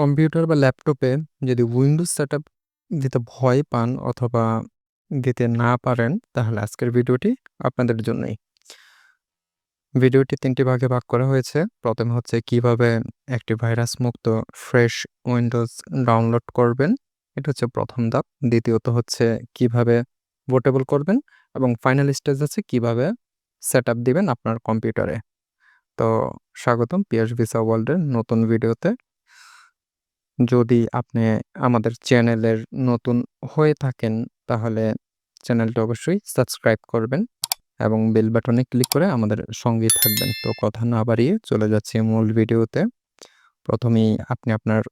Computer বা ল্যাপটপে যদি উইন্ডোজ সেটআপ দিতে ভয় পান অথবা দিতে না পারেন, তাহলে আজকের ভিডিওটি আপনাদের জন্যই। ভিডিওটি তিনটি ভাগে ভাগ করা হয়েছে। প্রথমে হচ্ছে কীভাবে একটি ভাইরাস মুক্ত ফ্রেশ উইন্ডোজ ডাউনলোড করবেন। এটা হচ্ছে প্রথম ধাপ। দ্বিতীয়ত হচ্ছে কীভাবে বুটেবল করবেন এবং ফাইনাল স্টেজ আছে কীভাবে সেটআপ দিবেন আপনার কম্পিউটারে। তো স্বাগতম পিয়াস ভিসা ওয়ার্ল্ডের নতুন ভিডিওতে। যদি আপনি আমাদের চ্যানেলের নতুন হয়ে থাকেন, তাহলে চ্যানেলটা অবশ্যই সাবস্ক্রাইব করবেন এবং বেল বাটনে ক্লিক করে আমাদের সঙ্গেই থাকবেন। তো কথা না বাড়িয়ে চলে যাচ্ছি মূল ভিডিওতে। প্রথমেই আপনি আপনার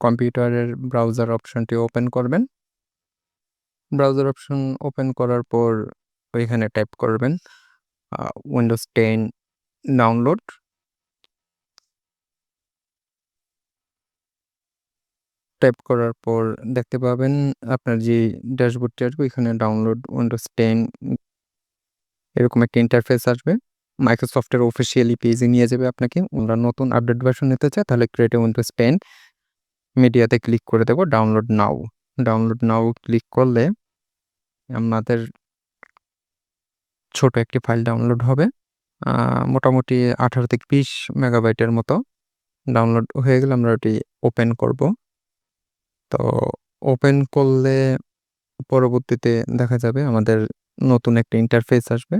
কম্পিউটারের ব্রাউজার অপশনটি ওপেন করবেন। ব্রাউজার অপশন ওপেন করার পর ওইখানে টাইপ করবেন উইন্ডোজ টেন ডাউনলোড। টাইপ করার পর দেখতে পাবেন আপনার যে ড্যাশবোর্ডটি আসবে এখানে ডাউনলোড উইন্ডোজ টেন এরকম একটা ইন্টারফেস আসবে। মাইক্রোসফটের অফিসিয়ালি পেজে নিয়ে যাবে আপনাকে। আমরা নতুন আপডেট ভার্সন নিতে চাই তাহলে ক্রিয়েট উইন্ডোজ টেন মিডিয়াতে ক্লিক করে দেবো download now download now click করলে আমাদের ছোট একটি ফাইল ডাউনলোড হবে। মোটামুটি আঠারো থেকে বিশ মেগাবাইটের মতো ডাউনলোড হয়ে গেলে আমরা ওটি ওপেন করব। তো ওপেন করলে পরবর্তীতে দেখা যাবে আমাদের নতুন একটা ইন্টারফেস আসবে।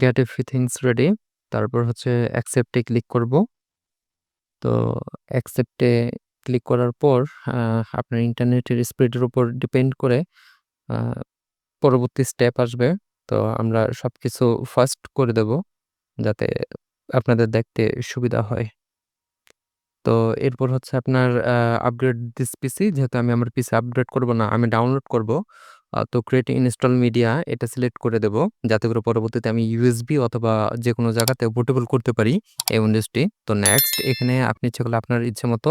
গেট এভরিথিংস রেডি তারপর হচ্ছে অ্যাকসেপ্টে ক্লিক করব। তো অ্যাকসেপ্টে ক্লিক করার পর আপনার ইন্টারনেটের স্পিডের উপর ডিপেন্ড করে পরবর্তী স্টেপ আসবে। তো আমরা সব কিছু ফার্স্ট করে দেব, যাতে আপনাদের দেখতে সুবিধা হয়। তো এরপর হচ্ছে আপনার আপগ্রেড দিস পিসি যেহেতু আমি আমার পিসি আপগ্রেড করব না, আমি ডাউনলোড করব। তো ক্রিয়েট ইনস্টল মিডিয়া এটা সিলেক্ট করে দেব। যাতে করে পরবর্তীতে আমি ইউএসবি অথবা যেকোনো জায়গাতে বুটেবল করতে পারি এই উইন্ডোজটি। তো নেক্সট এখানে আপনি ইচ্ছে করলে আপনার ইচ্ছে মতো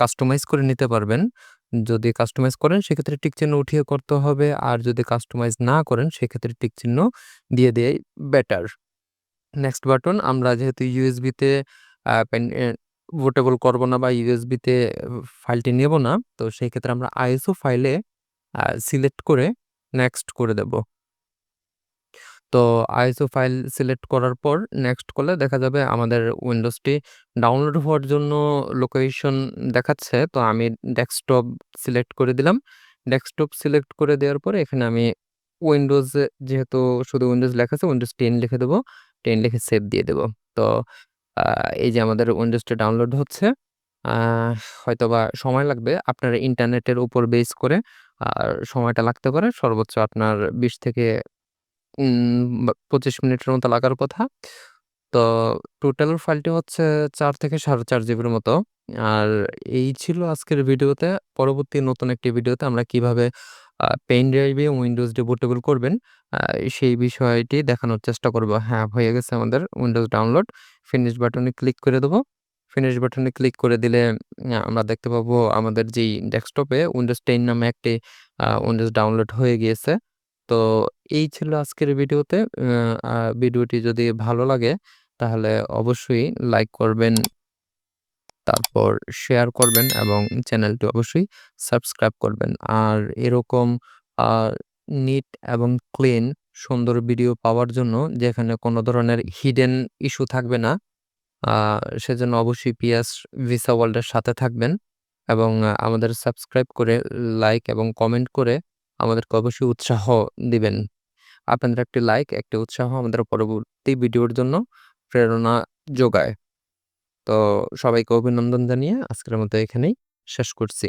কাস্টমাইজ করে নিতে পারবেন। যদি কাস্টমাইজ করেন সেক্ষেত্রে টিক চিহ্ন উঠিয়ে করতে হবে। আর যদি কাস্টমাইজ না করেন সেক্ষেত্রে টিক চিহ্ন দিয়ে দেয়াই বেটার। নেক্সট বাটন আমরা যেহেতু ইউএসবিতে বুটেবল করব না বা ইউএসবিতে ফাইলটি নেব না। তো সেই ক্ষেত্রে আমরা আইএসও ফাইলে সিলেক্ট করে নেক্সট করে দেব। তো আইএসও ফাইল সিলেক্ট করার পর নেক্সট করলে দেখা যাবে আমাদের উইন্ডোজটি ডাউনলোড হওয়ার জন্য লোকেশন দেখাচ্ছে। তো আমি ডেস্কটপ সিলেক্ট করে দিলাম। ডেস্কটপ সিলেক্ট করে দেওয়ার পরে এখানে আমি উইন্ডোজ যেহেতু শুধু উইন্ডোজ লেখা আছে উইন্ডোজ টেন লিখে দেবো। টেন লিখে সেভ দিয়ে দেব। তো এই যে আমাদের উইন্ডোজটা ডাউনলোড হচ্ছে। হয়তোবা সময় লাগবে আপনার ইন্টারনেটের উপর বেস করে, আর সময়টা লাগতে পারে সর্বোচ্চ আপনার বিশ থেকে পঁচিশ মিনিটের মতো লাগার কথা। তো টোটাল ফাইলটি হচ্ছে চার থেকে সাড়ে চার জিবির মতো। আর এই ছিল আজকের ভিডিওতে। পরবর্তী নতুন একটি ভিডিওতে আমরা কীভাবে পেন ড্রাইভে উইন্ডোজ ডিবুটেবল করবেন সেই বিষয়টি দেখানোর চেষ্টা করব। হ্যাঁ, হয়ে গেছে আমাদের উইন্ডোজ ডাউনলোড। ফিনিশ বাটনে ক্লিক করে দেবো। ফিনিশ বাটনে ক্লিক করে দিলে আমরা দেখতে পাবো আমাদের যেই ডেস্কটপে উইন্ডোজ টেন নামে একটি উইন্ডোজ ডাউনলোড হয়ে গিয়েছে। তো এই ছিল আজকের ভিডিওতে। ভিডিওটি যদি ভালো লাগে তাহলে অবশ্যই লাইক করবেন। তারপর শেয়ার করবেন এবং চ্যানেলটি অবশ্যই সাবস্ক্রাইব করবেন। আর এরকম নিট এবং ক্লিন সুন্দর ভিডিও পাওয়ার জন্য যেখানে কোনো ধরনের হিডেন ইস্যু থাকবে না সেজন্য অবশ্যই পিএস ভিসা ওয়ার্ল্ডের সাথে থাকবেন এবং আমাদের সাবস্ক্রাইব করে লাইক এবং কমেন্ট করে আমাদেরকে অবশ্যই উৎসাহ দিবেন। আপনাদের একটি লাইক, একটি উৎসাহ আমাদের পরবর্তী ভিডিওর জন্য প্রেরণা যোগায়। তো সবাইকে অভিনন্দন জানিয়ে আজকের মতো এখানেই শেষ করছি।